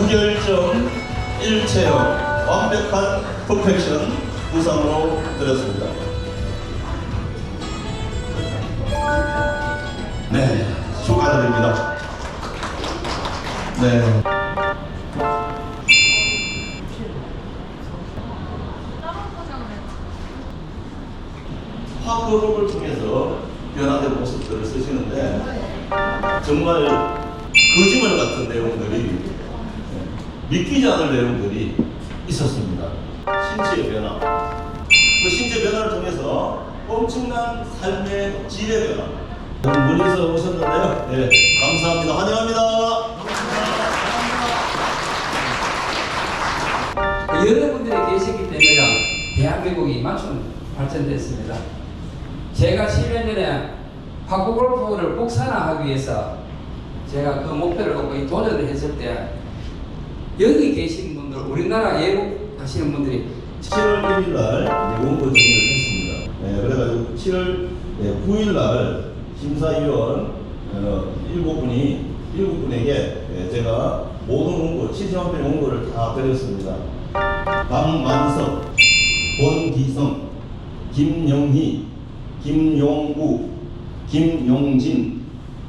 무결점 일체형 완벽한 퍼펙션 부상으로 드렸습니다. 네, 축하드립니다. 네. 화학급을 통해서 변화된 모습들을 쓰시는데 정말 거짓말 같은 내용들이 믿기지 않을 내용들이 있었습니다. 신체의 변화. 그 신체 변화를 통해서 엄청난 삶의 질의 변화. 멀리서 오셨는데요. 네, 감사합니다. 환영합니다. 여러분들이 계시기 때문에 대한민국이 이만큼 발전됐습니다. 제가 10년 전에 파고 골프를 국산화하기 위해서 제가 그 목표를 놓고 이 도전을 했을 때 여기 계신 분들, 우리나라 외국 하시는 분들이 7월 1일 날 원고 정리를 했습니다. 네, 그래가지고 7월 9일 날 심사위원 어, 7분이 7분에게 제가 모든 원고, 70만 편의 원고를 다 드렸습니다. 박만석, 권기성, 김영희, 김용우, 김용진,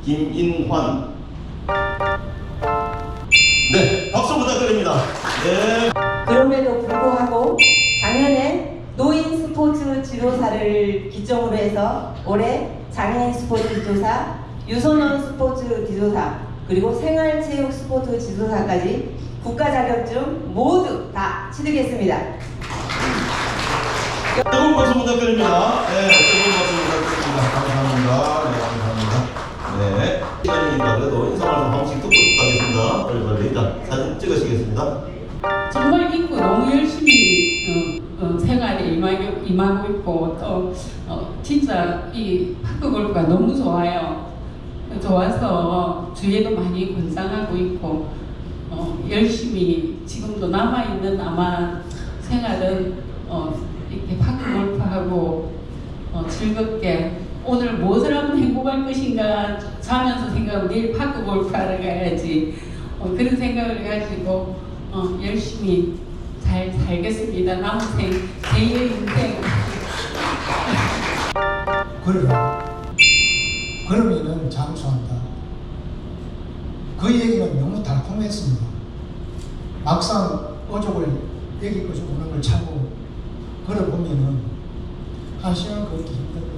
김인환. 네, 박수 부탁드립니다. 네. 그럼에도 불구하고 작년에 노인 스포츠 지도사를 기점으로 해서 올해 장애인 스포츠 지도사, 유소년 스포츠 지도사, 그리고 생활체육 스포츠 지도사까지 국가 자격증 모두 다 취득했습니다. 뜨거운 박수 부탁드립니다. 네, 뜨거운 박수 부탁드립니다. 감사합니다. 네, 감사합니다. 네, 시간이니까 그래도 인사말씀 한 번씩 듣고 가겠습니다. 빨리 빨리 일단 사진 찍으시겠습니다. 정말 인구 너무 열심히 어, 어, 생활에 임하고, 임하고 있고 또 어, 진짜 이 파크 골프가 너무 좋아요. 좋아서 주위에도 많이 권장하고 있고 어, 열심히 지금도 남아 있는 아마 생활은 어, 이렇게 파크 골프하고 어, 즐겁게 오늘 무엇을 하면 행복할 것인가 자면서 생각하고 내일 파크 골프하러 가야지 어, 그런 생각을 가지고 어, 열심히 잘 살겠습니다. 남은 생, 제2의 인생. 걸어라. 걸으면은 장수한다. 그 얘기는 너무 달콤했습니다. 막상 어족을 여기 어족 오는 걸 차고 걸어보면은 한 시간 걷기 힘들 거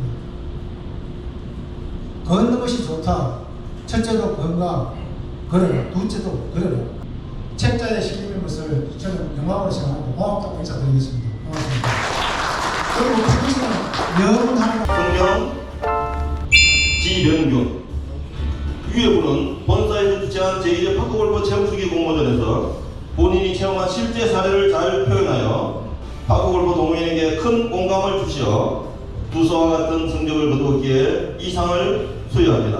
걷는 것이 좋다. 첫째도 건강, 걸어라. 둘째도 걸어라. 책자에 실리는 것을 저는 영광으로 생각하고 고맙다고 인사드리겠습니다. 고맙습니다. 그리고 그것은 영원한 성경 지명균 위에부는 본사에서 주최한 제1회 파크골프 체험수기 공모전에서 본인이 체험한 실제 사례를 잘 표현하여 파크골프 동호인에게 큰 공감을 주시어 두서와 같은 성적을 거두었기에 이 상을 수여합니다.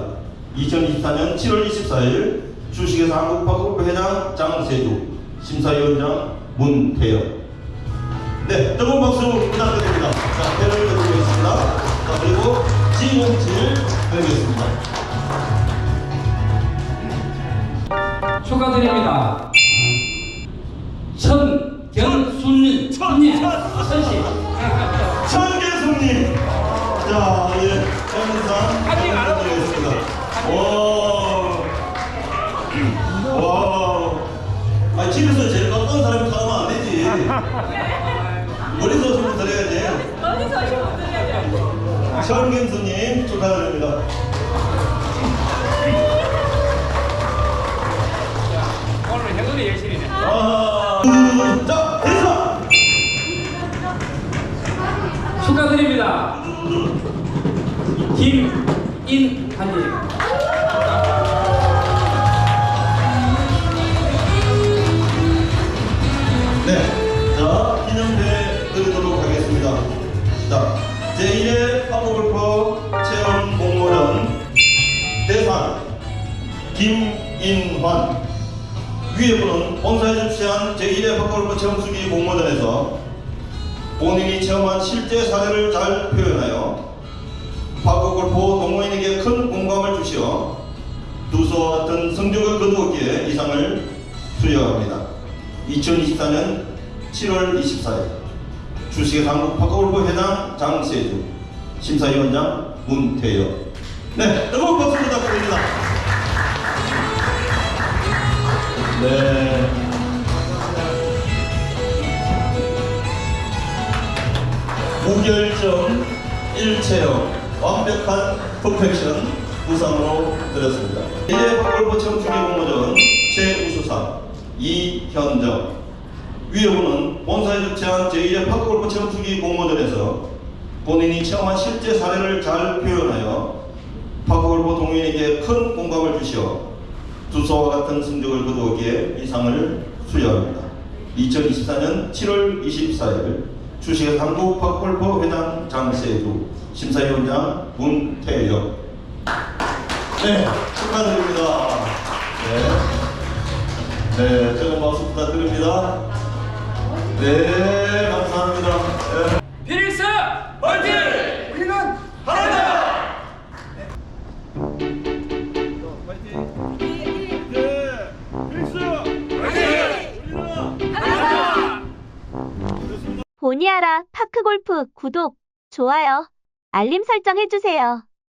2024년 7월 24일 주식회사 한국파크골프 회장 장세주 심사위원장 문태영 네, 뜨거운 박수 부탁드립니다. 자, 배를 드리겠습니다. 자, 그리고 지용질 드리겠습니다. 축하드립니다. 멀리서 오신 분 드려야지. 멀리서 오신 분 드려야지. 천경수님 축하드립니다. 오늘 행운의 예신이네. 아, 자, 인사! 축하드립니다. 김인환님. 자, 제1회 파고골프 체험 공모전 대상 김인환. 위에부는 본사에 주최한 제1회 파고골프 체험 수기 공모전에서 본인이 체험한 실제 사례를 잘 표현하여 파고골프 동호인에게 큰 공감을 주시어 두서와 같은 성적을 거두었기에 이상을 수여합니다. 2024년 7월 24일 주식의 한국 파크골프 회장 장세주 심사위원장 문태여 네 뜨거운 박수 부탁드립니다. 네. 무결점 일체형 완벽한 퍼펙션 우상으로 드렸습니다. 이제 골프 청주기 공모전 최우수상 이현정 위여부는 본사에서 제한 제1회 파크골프 청주기 공모전에서 본인이 체험한 실제 사례를 잘 표현하여 파크골프 동호인에게 큰 공감을 주시어 두서와 같은 성적을 거두었기에 이 상을 수여합니다. 2024년 7월 24일 주식의 한국 파크골프 회장 장세주 심사위원장 문태영 네 축하드립니다. 네, 네 뜨거운 박수 부탁드립니다. 네 감사합니다. 네. 피닉스 화이팅! 우리는 하나다! 보니아라 파크골프 구독, 좋아요, 알림 설정 해주세요.